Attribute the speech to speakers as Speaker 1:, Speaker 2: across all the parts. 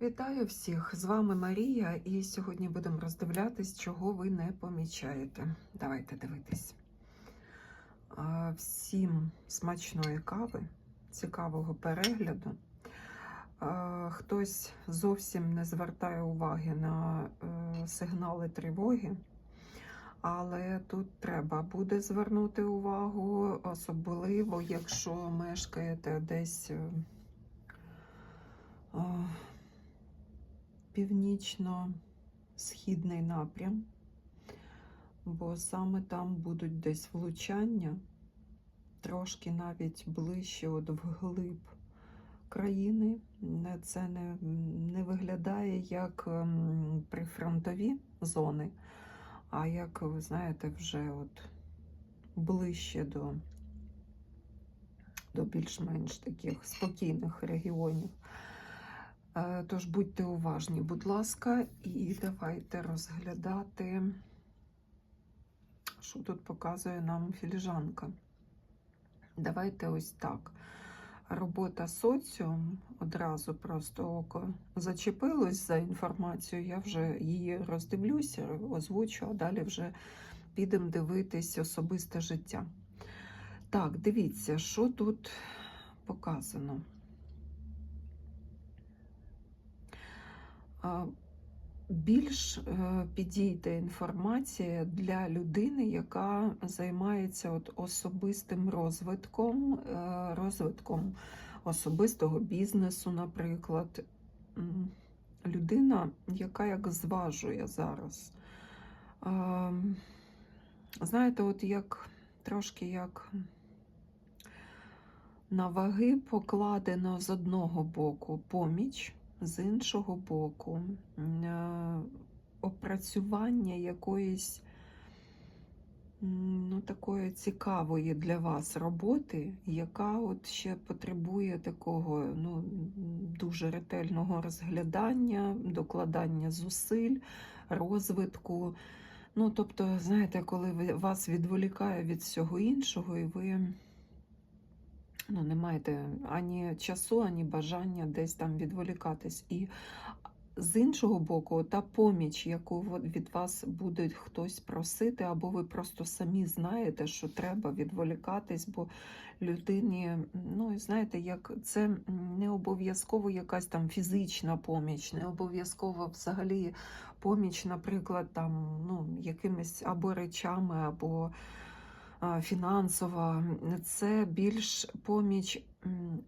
Speaker 1: Вітаю всіх! З вами Марія, і сьогодні будемо роздивлятись, чого ви не помічаєте. Давайте дивитись. Всім смачної кави, цікавого перегляду. Хтось зовсім не звертає уваги на е, сигнали тривоги, але тут треба буде звернути увагу, особливо, якщо мешкаєте десь. Північно-східний напрям, бо саме там будуть десь влучання, трошки навіть ближче от вглиб країни. Це не, не виглядає як ем, прифронтові зони, а як, ви знаєте, вже от ближче до, до більш-менш таких спокійних регіонів. Е, Тож будьте уважні, будь ласка, і давайте розглядати, що тут показує нам філіжанка. Давайте ось так. Робота соціум одразу просто око зачепилось за інформацію. Я вже її роздивлюся, озвучу, а далі вже підемо дивитись особисте життя. Так, дивіться, що тут показано. Більш е, підійде інформація для людини, яка займається от особистим розвитком, е, розвитком особистого бізнесу, наприклад. Людина, яка як зважує зараз. Знаєте, от як трошки як на ваги покладено з одного боку поміч, з іншого боку, е, опрацювання якоїсь ну, такої цікавої для вас роботи, яка от ще потребує такого ну, дуже ретельного розглядання, докладання зусиль, розвитку. Ну, тобто, знаєте, коли вас відволікає від всього іншого, і ви ну, не маєте ані часу, ані бажання десь там відволікатись. І з іншого боку, та поміч, яку від вас буде хтось просити, або ви просто самі знаєте, що треба відволікатись, бо людині, ну знаєте, як це не обов'язково якась там фізична поміч, не обов'язково взагалі поміч, наприклад, там ну, якимись або речами, або фінансова, це більш поміч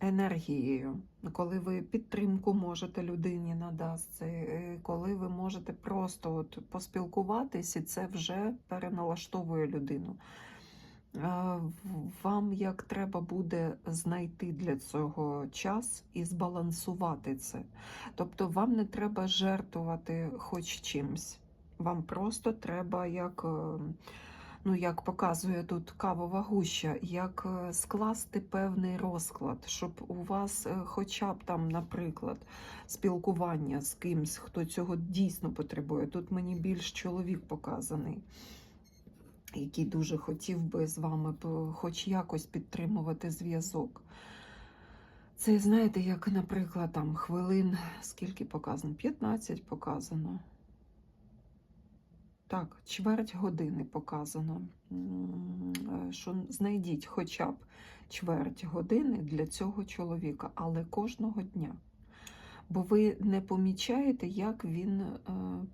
Speaker 1: енергією, коли ви підтримку можете людині надасти, е, коли ви можете просто от поспілкуватись, і це вже переналаштовує людину. Вам як треба буде знайти для цього час і збалансувати це. Тобто вам не треба жертвувати хоч чимсь. Вам просто треба як. Ну, як показує тут кавова гуща, як е, скласти певний розклад, щоб у вас е, хоча б там, наприклад, спілкування з кимсь, хто цього дійсно потребує. Тут мені більш чоловік показаний, який дуже хотів би з вами хоч якось підтримувати зв'язок. Це, знаєте, як, наприклад, там хвилин, скільки показано? 15 показано. Так, чверть години показано. Е, Що знайдіть хоча б чверть години для цього чоловіка, але кожного дня. Бо ви не помічаєте, як він е,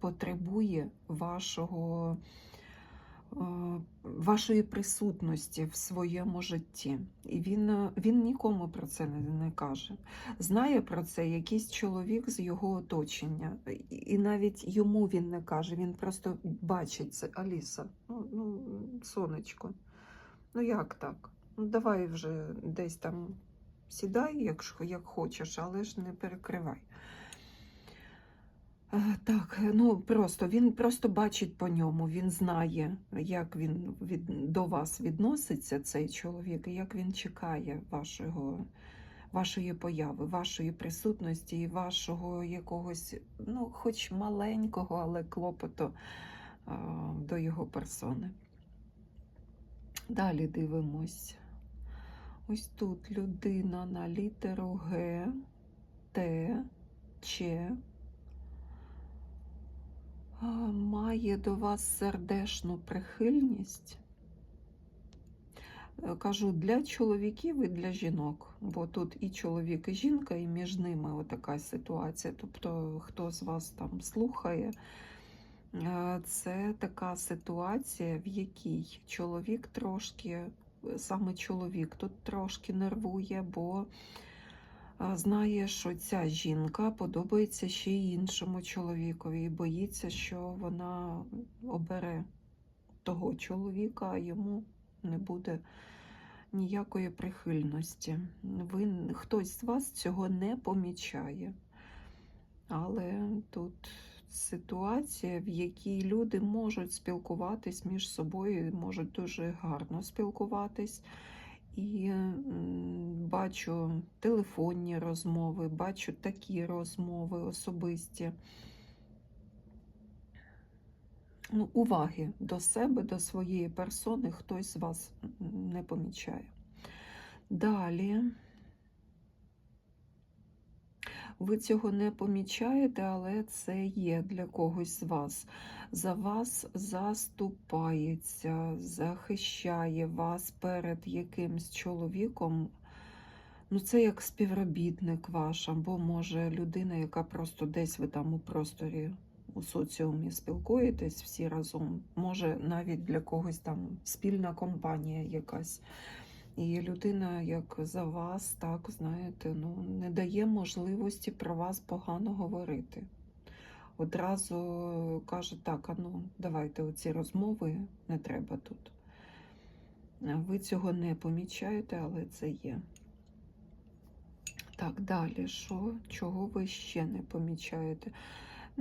Speaker 1: потребує вашого, вашої присутності в своєму житті. І він, е, він нікому про це не, не каже. Знає про це якийсь чоловік з його оточення. І навіть йому він не каже, він просто бачить це. Аліса, ну, ну сонечко, ну як так? Ну давай вже десь там сідай, якщо як хочеш, але ж не перекривай. Е, Так, ну просто він просто бачить по ньому, він знає, як він від, до вас відноситься, цей чоловік, і як він чекає вашого, вашої появи, вашої присутності вашого якогось, ну, хоч маленького, але клопоту а, до його персони. Далі дивимось. Ось тут людина на літеру Г, Т, а, має до вас сердешну прихильність. Е, Кажу для чоловіків і для жінок, бо тут і чоловік, і жінка, і між ними отака ситуація. Тобто, хто з вас там слухає, е, це така ситуація, в якій чоловік трошки, саме чоловік тут трошки нервує, бо знає, що ця жінка подобається ще й іншому чоловікові, і боїться, що вона обере того чоловіка, а йому не буде ніякої прихильності. Ви, хтось з вас цього не помічає. Але тут ситуація, в якій люди можуть спілкуватись між собою, можуть дуже гарно спілкуватись. І бачу телефонні розмови, бачу такі розмови особисті. Ну, уваги до себе, до своєї персони хтось з вас не помічає. Далі. Ви цього не помічаєте, але це є для когось з вас. За вас заступається, захищає вас перед якимсь чоловіком. Ну, це як співробітник ваш, або може людина, яка просто десь ви там у просторі у соціумі спілкуєтесь всі разом. Може, навіть для когось там спільна компанія якась. І людина, як за вас, так, знаєте, ну, не дає можливості про вас погано говорити. Одразу каже, так, а ну, давайте оці розмови не треба тут. Ви цього не помічаєте, але це є. Так, далі, що, чого ви ще не помічаєте?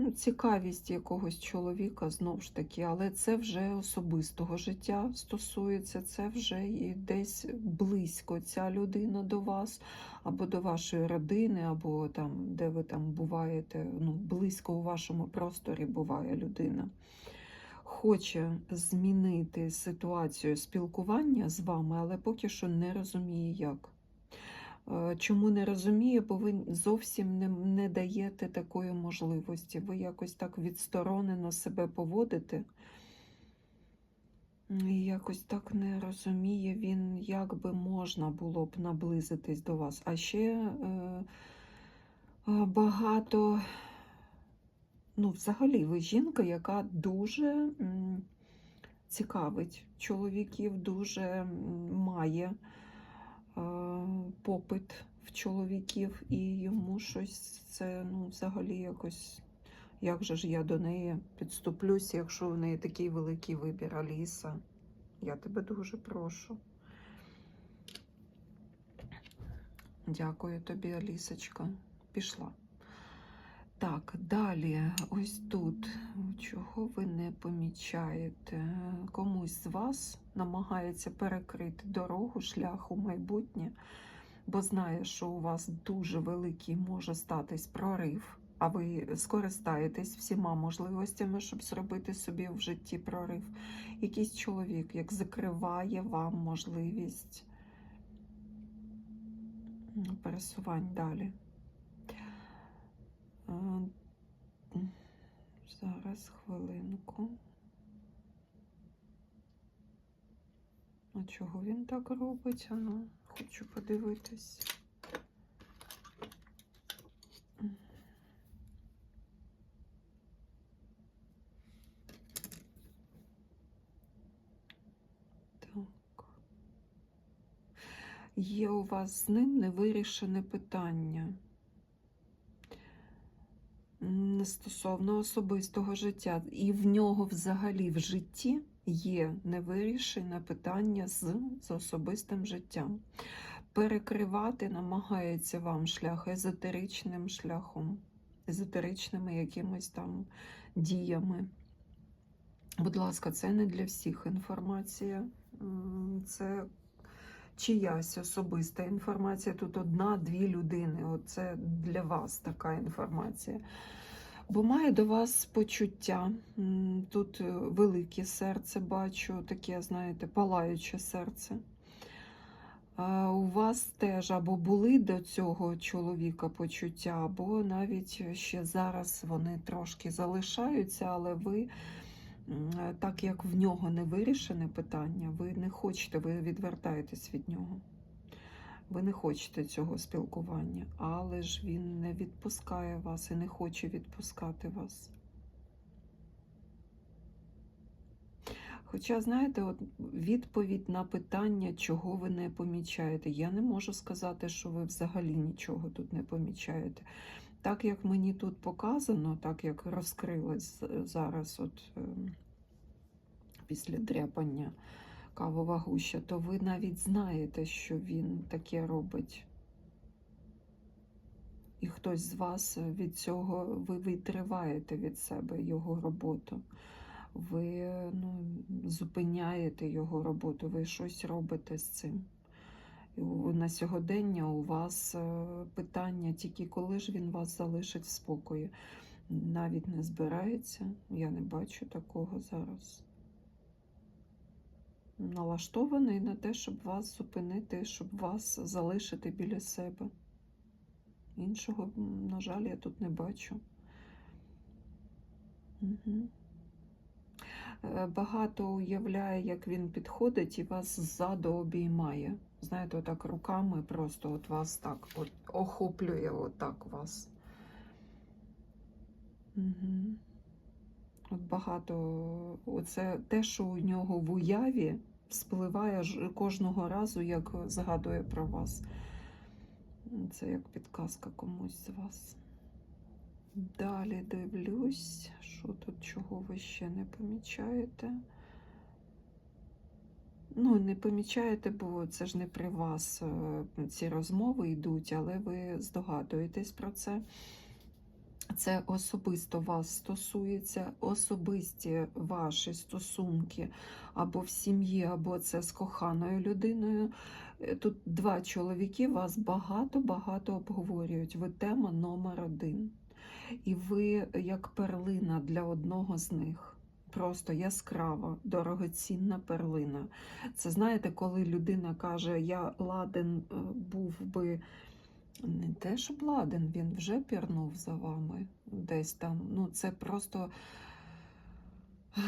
Speaker 1: Ну, цікавість якогось чоловіка знову ж таки, але це вже особистого життя стосується, це вже і десь близько ця людина до вас, або до вашої родини, або там, де ви там буваєте, ну, близько у вашому просторі буває людина. Хоче змінити ситуацію спілкування з вами, але поки що не розуміє, як. Чому не розумію, бо ви зовсім не, не даєте такої можливості. Ви якось так відсторонено себе поводите. І якось так не розуміє він, як би можна було б наблизитись до вас. А ще е, е, багато, ну, взагалі, ви жінка, яка дуже м, цікавить чоловіків, дуже м, має е, попит в чоловіків, і йому щось це ну, взагалі якось. Як же ж я до неї підступлюсь, якщо в неї такий великий вибір, Аліса? Я тебе дуже прошу. Дякую тобі, Алісочка. Пішла. Так, далі, ось тут. Чого ви не помічаєте? Комусь з вас намагається перекрити дорогу, шлях у майбутнє, бо знає, що у вас дуже великий може статись прорив, а ви скористаєтесь всіма можливостями, щоб зробити собі в житті прорив. Якийсь чоловік, як закриває вам можливість пересувань далі. Зараз хвилинку. А чого він так робить? Ну, хочу подивитись. Так. Є у вас з ним невирішене питання. М, Стосовно особистого життя, і в нього взагалі в житті є невирішене питання з, з особистим життям. Перекривати намагається вам шлях езотеричним шляхом, езотеричними якимись там діями. Будь ласка, це не для всіх інформація. Це чиясь особиста інформація. Тут одна-дві людини. Оце для вас така інформація. Бо має до вас почуття. Тут е, велике серце бачу, таке, знаєте, палаюче серце. У вас теж або були до цього чоловіка почуття, або навіть ще зараз вони трошки залишаються, але ви, так як в нього не вирішене питання, ви не хочете, ви відвертаєтесь від нього. Ви не хочете цього спілкування, але ж він не відпускає вас і не хоче відпускати вас. Хоча, знаєте, от відповідь на питання, чого ви не помічаєте, я не можу сказати, що ви взагалі нічого тут не помічаєте. Так як мені тут показано, так як розкрилась зараз, от ем, після дряпання кавова гуща, то ви навіть знаєте, що він таке робить. І хтось з вас від цього, ви відриваєте від себе його роботу. Ви ну, зупиняєте його роботу, ви щось робите з цим. На сьогодення у вас е, питання тільки коли ж він вас залишить в спокої. Навіть не збирається, я не бачу такого зараз. Налаштований на те, щоб вас зупинити, щоб вас залишити біля себе. Іншого, на жаль, я тут не бачу. Угу. Багато уявляє, як він підходить і вас ззаду обіймає. Знаєте, отак руками просто от вас так от охоплює отак вас. Угу. Багато, оце те, що у нього в уяві спливає кожного разу, як згадує про вас. Це як підказка комусь з вас. Далі дивлюсь, що тут, чого ви ще не помічаєте. Ну, не помічаєте, бо це ж не при вас е, ці розмови йдуть, але ви здогадуєтесь про це. Це особисто вас стосується, особисті ваші стосунки або в сім'ї, або це з коханою людиною. Е, Тут два чоловіки вас багато-багато обговорюють. Ви тема номер один. І ви як перлина для одного з них. Просто яскрава, дорогоцінна перлина. Це знаєте, коли людина каже, я ладен е, був би не те, щоб ладен, він вже пірнув за вами десь там. Ну, це просто е,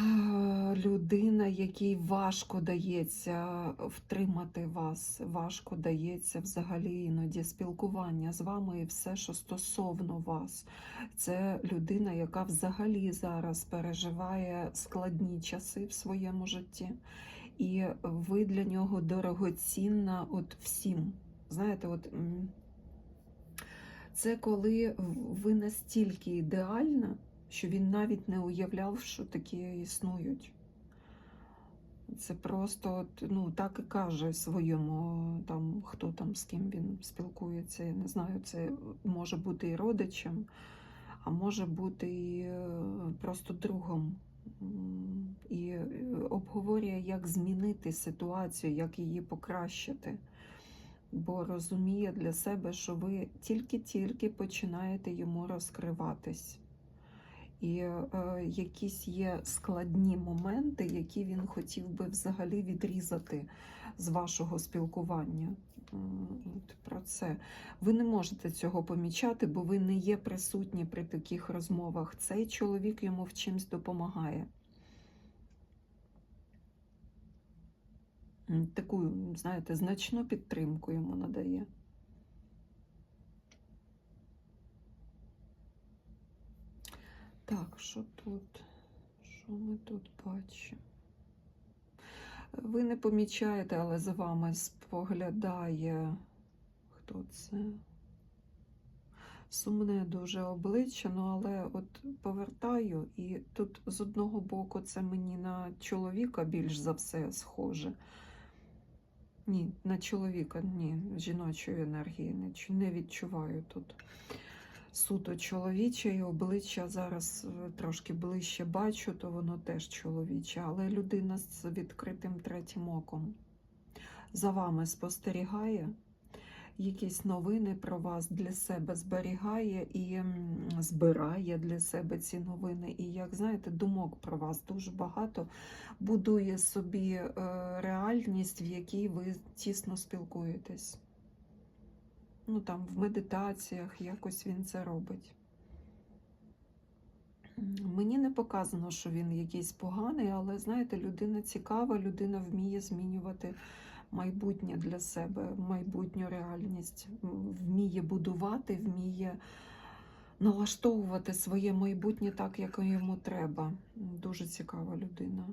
Speaker 1: людина, якій важко дається втримати вас, важко дається взагалі іноді спілкування з вами і все, що стосовно вас. Це людина, яка взагалі зараз переживає складні часи в своєму житті. І ви для нього дорогоцінна от всім. Знаєте, от це коли ви настільки ідеальна, що він навіть не уявляв, що такі існують. Це просто ну, так і каже своєму, там, хто там з ким він спілкується. Я не знаю, це може бути і родичем, а може бути і е, просто другом. І е, обговорює, як змінити ситуацію, як її покращити. Бо розуміє для себе, що ви тільки-тільки починаєте йому розкриватись. І е, якісь є складні моменти, які він хотів би взагалі відрізати з вашого спілкування. Про це. Ви не можете цього помічати, бо ви не є присутні при таких розмовах. Цей чоловік йому в чимсь допомагає. Таку, знаєте, значну підтримку йому надає. Так, що тут? Що ми тут бачимо? Ви не помічаєте, але за вами споглядає. Хто це? Сумне дуже обличчя, ну але от повертаю, і тут з одного боку це мені на чоловіка більш за все схоже. Ні, на чоловіка, ні, жіночої енергії не, не відчуваю тут. Суто чоловіче і обличчя зараз е, трошки ближче бачу, то воно теж чоловіче, але людина з відкритим третім оком за вами спостерігає, якісь новини про вас для себе зберігає і збирає для себе ці новини. І, як знаєте, думок про вас дуже багато будує собі е, реальність, в якій ви тісно спілкуєтесь. Ну там в медитаціях якось він це робить. Мені не показано, що він якийсь поганий, але знаєте, людина цікава, людина вміє змінювати майбутнє для себе, майбутню реальність, вміє будувати, вміє налаштовувати своє майбутнє так, як йому треба. Дуже цікава людина.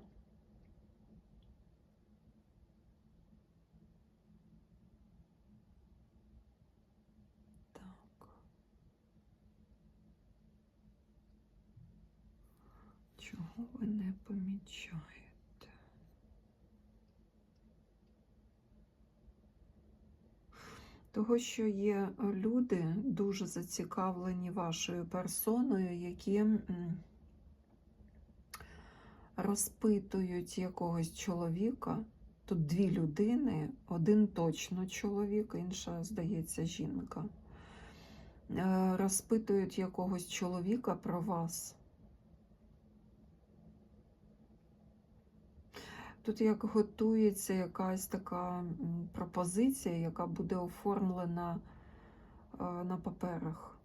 Speaker 1: Чого ви не помічаєте? Того, що є люди дуже зацікавлені вашою персоною, які розпитують якогось чоловіка. Тут дві людини, один точно чоловік, інша, здається, жінка. Е, Розпитують якогось чоловіка про вас. Тут як готується якась така пропозиція, яка буде оформлена е, на паперах.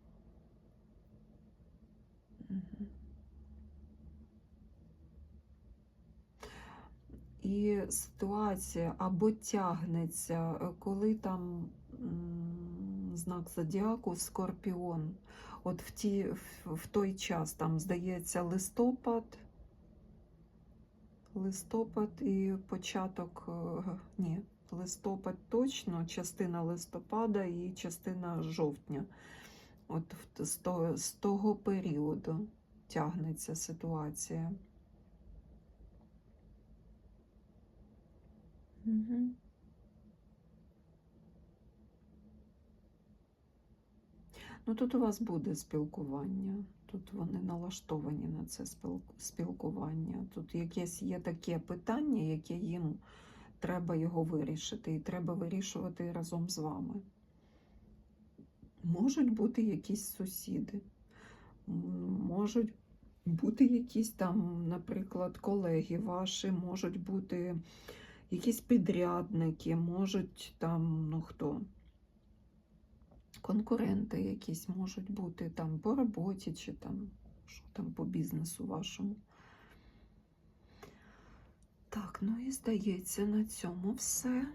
Speaker 1: І ситуація або тягнеться, е, коли там знак зодіаку Скорпіон. От в, ті, в, в той час там здається листопад, листопад і початок, е, ні, листопад точно, частина листопада і частина жовтня. От з того, з того періоду тягнеться ситуація. Угу. Ну, тут у вас буде спілкування. Тут вони налаштовані на це спілкування. Тут якесь є таке питання, яке їм треба його вирішити, і треба вирішувати разом з вами. Можуть бути якісь сусіди, можуть бути якісь там, наприклад, колеги ваші, можуть бути якісь підрядники, можуть там, ну хто, конкуренти якісь можуть бути там по роботі чи там, що там по бізнесу вашому. Так, ну і здається, на цьому все.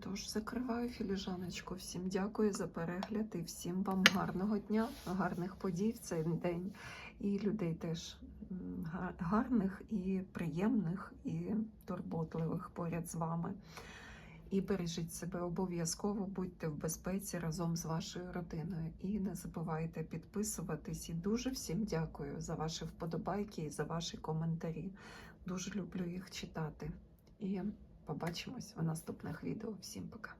Speaker 1: Тож закриваю філіжаночку. Всім дякую за перегляд і всім вам гарного дня, гарних подій в цей день. І людей теж гарних і приємних, і турботливих поряд з вами. І бережіть себе обов'язково, будьте в безпеці разом з вашою родиною. І не забувайте підписуватись. І дуже всім дякую за ваші вподобайки і за ваші коментарі. Дуже люблю їх читати. І побачимось в наступних відео. Всім пока.